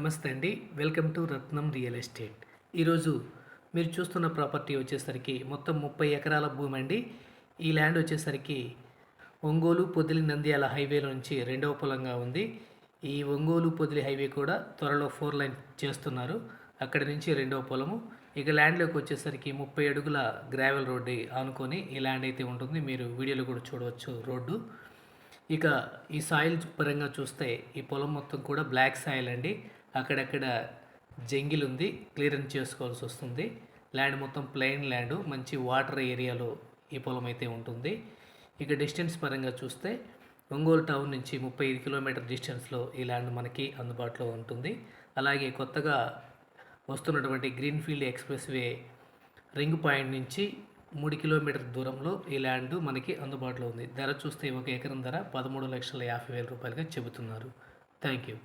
నమస్తే అండి. Welcome to Ratnam real estate. ఈరోజు మీరు చూస్తున్న ప్రాపర్టీ వచ్చేసరికి మొత్తం ముప్పై ఎకరాల భూమి అండి. ఈ ల్యాండ్ వచ్చేసరికి ఒంగోలు పొదిలి నంద్యాల హైవే నుంచి రెండవ పొలంగా ఉంది. ఈ ఒంగోలు పొదిలి హైవే కూడా త్వరలో ఫోర్ లైన్ చేస్తున్నారు. అక్కడి నుంచి రెండవ పొలము. ఇక ల్యాండ్లోకి వచ్చేసరికి ముప్పై అడుగుల గ్రావెల్ రోడ్డు ఆనుకొని ఈ ల్యాండ్ అయితే ఉంటుంది. మీరు వీడియోలో కూడా చూడవచ్చు రోడ్డు. ఇక ఈ సాయిల్ పరంగా చూస్తే ఈ పొలం మొత్తం కూడా బ్లాక్ సాయిల్ అండి. అక్కడక్కడ జంగిల్ ఉంది క్లియరెన్స్ చేసుకోవాల్సి వస్తుంది ల్యాండ్ మొత్తం ప్లెయిన్ ల్యాండ్ మంచి వాటర్ ఏరియాలో ఈ పొలం అయితే ఉంటుంది. ఇక డిస్టెన్స్ పరంగా చూస్తే ఒంగోలు టౌన్ నుంచి ముప్పై ఐదు కిలోమీటర్ డిస్టెన్స్లో ఈ ల్యాండ్ మనకి అందుబాటులో ఉంటుంది. అలాగే కొత్తగా వస్తున్నటువంటి greenfield express way ring point నుంచి మూడు కిలోమీటర్ దూరంలో ఈ ల్యాండ్ మనకి అందుబాటులో ఉంది. ధర చూస్తే ఒక ఎకరం ధర పదమూడు లక్షల యాభై వేల రూపాయలుగా చెబుతున్నారు. Thank you